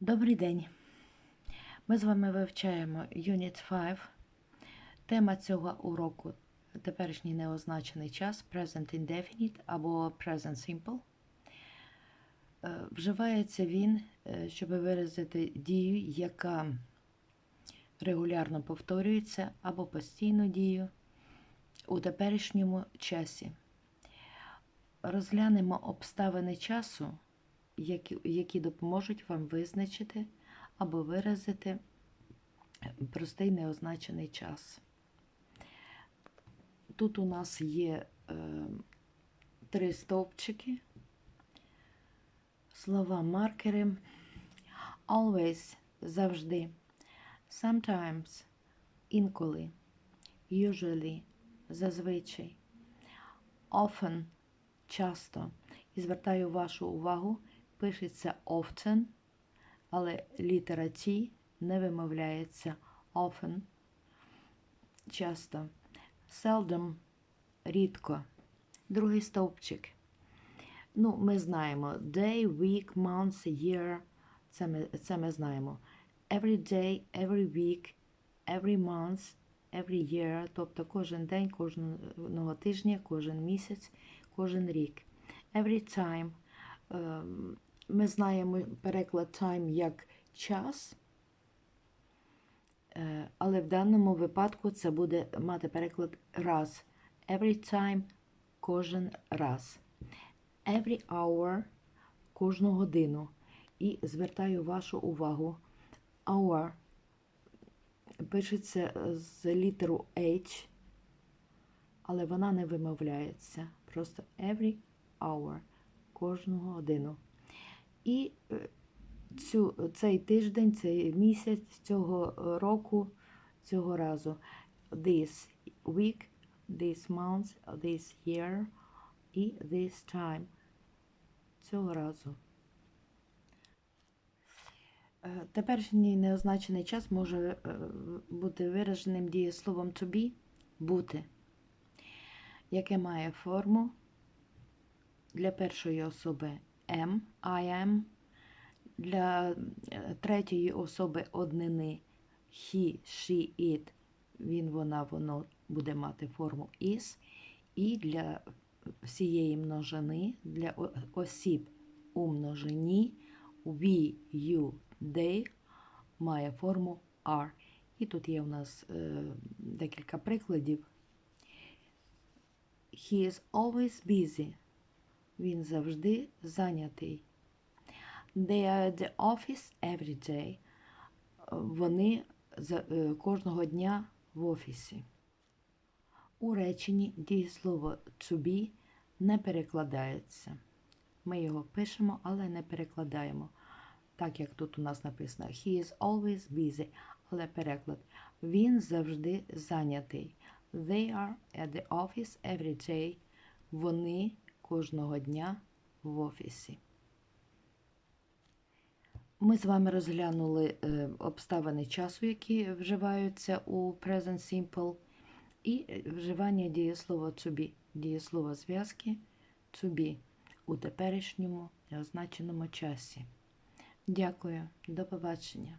Добрий день. Ми з вами вивчаємо Unit 5. Тема цього уроку теперішній неозначений час Present Indefinite або Present Simple. Е, Вживається він, е, щоб виразити дію, яка регулярно повторюється, або постійну дію у теперішньому часі. Розглянемо обставини часу, які, які допоможуть вам визначити або виразити простий неозначений час. Тут у нас є е, три стовпчики, слова маркери. Always завжди. Sometimes інколи. Usually зазвичай. Often часто. І звертаю вашу увагу, пишеться often, але літера T не вимовляється often. Часто. Seldom рідко. Другий стовпчик. Ну, ми знаємо day, week, month, year. Це ми, це ми знаємо. Every day, every week, every month, every year. Тобто кожен день, кожного тижня, кожен місяць, кожен рік. Every time. Ми знаємо переклад time як час, е, але в даному випадку це буде мати переклад раз. Every time кожен раз. Every hour кожну годину. І звертаю вашу увагу. Hour пишеться з літеру H, але вона не вимовляється. Просто every hour кожну годину. І е, цю, цей тиждень, цей місяць цього року, цього разу. This week, this month, this year і this time. Цього разу. Е, Теперішній неозначений час може е, бути вираженим дієсловом to be бути, яке має форму для першої особи am, I am, для е, третьої особи однини he, she, it, він, вона, воно буде мати форму is, і для всієї множини, для осіб у множині we, you, they має форму are. І тут є у нас е, декілька прикладів. He is always busy. Він завжди зайнятий. They are at the office every day. Вони е, кожного дня в офісі. У реченні дієслово to be не перекладається. Ми його пишемо, але не перекладаємо. Так як тут у нас написано He is always busy, але переклад. Він завжди зайнятий. They are at the office every day. Вони кожного дня в офісі. Ми з вами розглянули е, обставини часу, які вживаються у Present Simple, і вживання дієслова to be, дієслова зв'язки to be у теперішньому неозначеному часі. Дякую, до побачення.